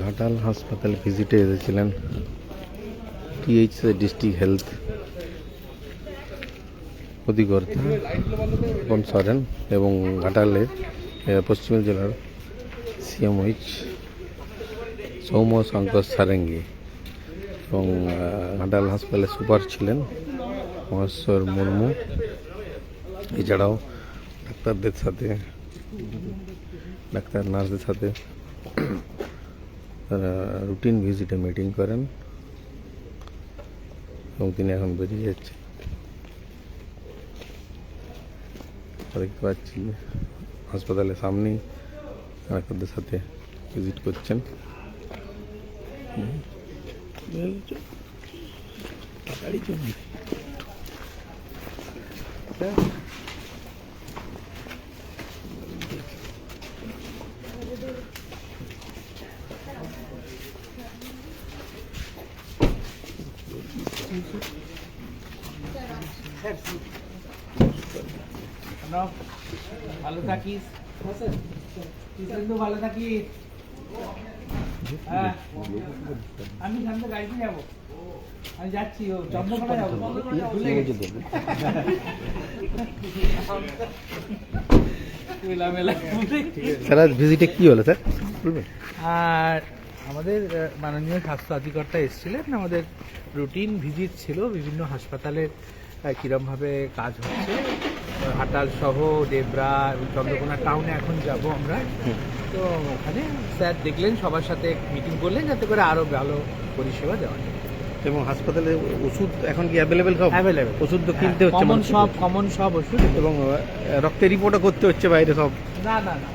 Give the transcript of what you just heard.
ঘাটাল হাসপাতাল ভিজিটে এসেছিলেন TH district health অধিকর্তা পবন সরেন এবং ঘাটালের পশ্চিম জেলার সিএমওইচ সৌম্য শঙ্কর সারেঙ্গি এবং ঘাটাল হাসপাতালের সুপার ছিলেন মহেশ্বর মুর্মু। এছাড়াও ডাক্তারদের সাথে, ডাক্তার নার্সদের সাথে তারা রুটিন ভিজিটে মিটিং করেন এবং তিনি এখন বেরিয়ে যাচ্ছে দেখতে পাচ্ছি হাসপাতালের সামনেই ডাক্তারদের সাথে ভিজিট করছেন। হুম। তাড়াতাড়ি চলুন। প্রণব, ভালো থাকিস কিন্তু ভালো থাকিস হ্যাঁ আমি সামনে গাড়িতে যাব। আমি যাচ্ছি ও চন্দ্রকোনা যাব। ভুলে গেছি। ভুলে গেছি। স্যার ভিজিটে কি হলো স্যার? বলবেন। আর আমাদের মাননীয় স্বাস্থ্য অধিকর্তা এসেছিলেন। আমাদের রুটিন ভিজিট ছিল বিভিন্ন হাসপাতালের কিরমভাবে কাজ হচ্ছে। হাটাল সহ ডেবরা এবং চন্দ্রকোনা টাউনে এখন যাব আমরা। তো ওখানে স্যার দেখলেন সবার সাথে মিটিং করলেন যাতে করে আরও ভালো পরিষেবা দেওয়া যায়। এবং হাসপাতালে ওষুধ এখন কি অ্যাভেলেবেল সব? অ্যাভেলেবেল ওষুধ তো কিনতে হচ্ছে কমন সব কমন সব ওষুধ। এবং রক্তের রিপোর্টও করতে হচ্ছে বাইরে সব। না না না।